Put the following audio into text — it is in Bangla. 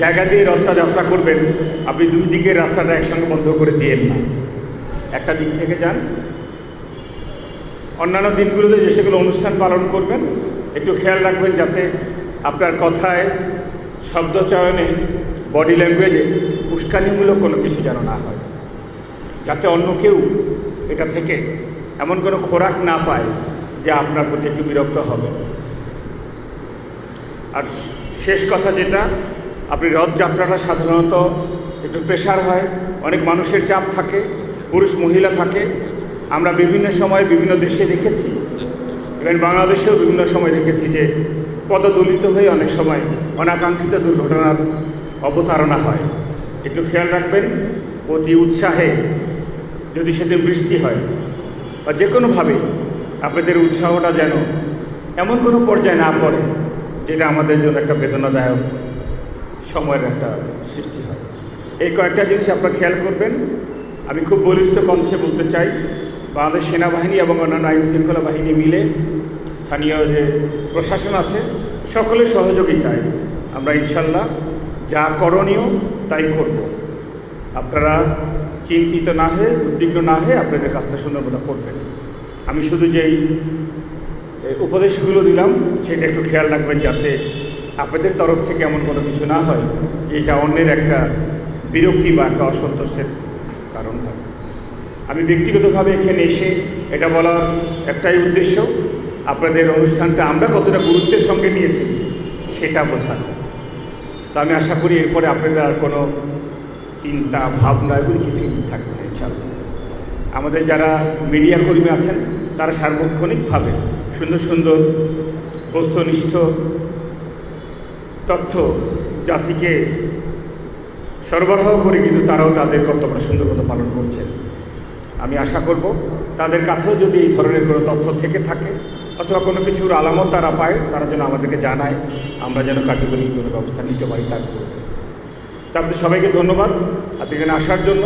জায়গা দিয়ে রথযাত্রা করবেন, আপনি দুই দিকের রাস্তাটা একসঙ্গে বন্ধ করে দিয়েন না। একটা দিক থেকে যান। অন্যান্য দিনগুলোতে যে সেগুলো অনুষ্ঠান পালন করবেন, একটু খেয়াল রাখবেন যাতে আপনার কথায় শব্দচয়নে বডি ল্যাঙ্গুয়েজে উস্কানিমূলক কোনো কিছু যেন না হয়। যাতে অন্য কেউ এটা থেকে এমন কোনো খোরাক না পায় যে আপনার প্রতি একটু বিরক্ত হবে। আর শেষ কথা যেটা, আপনি রথযাত্রাটা সাধারণত একটু প্রেশার হয়, অনেক মানুষের চাপ থাকে, পুরুষ মহিলা থাকে। আমরা বিভিন্ন সময় বিভিন্ন দেশে দেখেছি, ইভেন বাংলাদেশেও বিভিন্ন সময় দেখেছি যে পদদলিত হয়ে অনেক সময় অনাকাঙ্ক্ষিত দুর্ঘটনার অবতারণা হয়। একটু খেয়াল রাখবেন, অতি উৎসাহে যদি সেদিন বৃষ্টি হয় বা যে কোনোভাবে আপনাদের উৎসাহটা যেন এমন কোনো পর্যায়ে না পড়ে যেটা আমাদের জন্য একটা বেদনাদায়ক সময়ের একটা সৃষ্টি হয়। এই কয়েকটা জিনিস আপনারা খেয়াল করবেন। আমি খুব বলিষ্ঠ কণ্ঠে বলতে চাই, বাংলাদেশ সেনাবাহিনী এবং অন্যান্য আইন শৃঙ্খলা বাহিনী মিলে স্থানীয় যে প্রশাসন আছে সকলের সহযোগিতায় আমরা ইনশাল্লাহ যা করণীয় তাই করব। আপনারা চিন্তিত না হয়ে, উদ্বিগ্ন না হয়ে আপনাদের কাজটা সুন্দর করবেন। আমি শুধু যেই উপদেশগুলো দিলাম, সেটা একটু খেয়াল রাখবেন যাতে আপনাদের তরফ থেকে এমন কোনো কিছু না হয় এটা অন্যের একটা বিরক্তি বা একটা অসন্তোষের কারণ হয়। আমি ব্যক্তিগতভাবে এখানে এসে এটা বলার একটাই উদ্দেশ্য, আপনাদের অনুষ্ঠানটা আমরা কতটা গুরুত্বের সঙ্গে নিয়েছি, সেটা বোঝানো। তো আমি আশা করি এরপরে আপনাদের আর কোনো চিন্তা, ভাবনা এগুলি কিছুই থাকবে না আমাদের যারা মিডিয়া কর্মী আছেন, তারা সার্বক্ষণিকভাবে সুন্দর সুন্দর বস্তুনিষ্ঠ তথ্য জাতিকে সরবরাহ করে কিন্তু তারাও তাদের কর্তব্য সুন্দর মতো পালন করছেন আমি আশা করব তাদের কাছেও যদি এই ধরনের কোনো তথ্য থেকে থাকে অথবা কোনো কিছুর আলামত তারা পায়, তারা যেন আমাদেরকে জানায়, আমরা যেন কার্যকরী কোনো ব্যবস্থা নিতে পারি তার করব তো আপনাদের সবাইকে ধন্যবাদ। আজকে এখানে আসার জন্য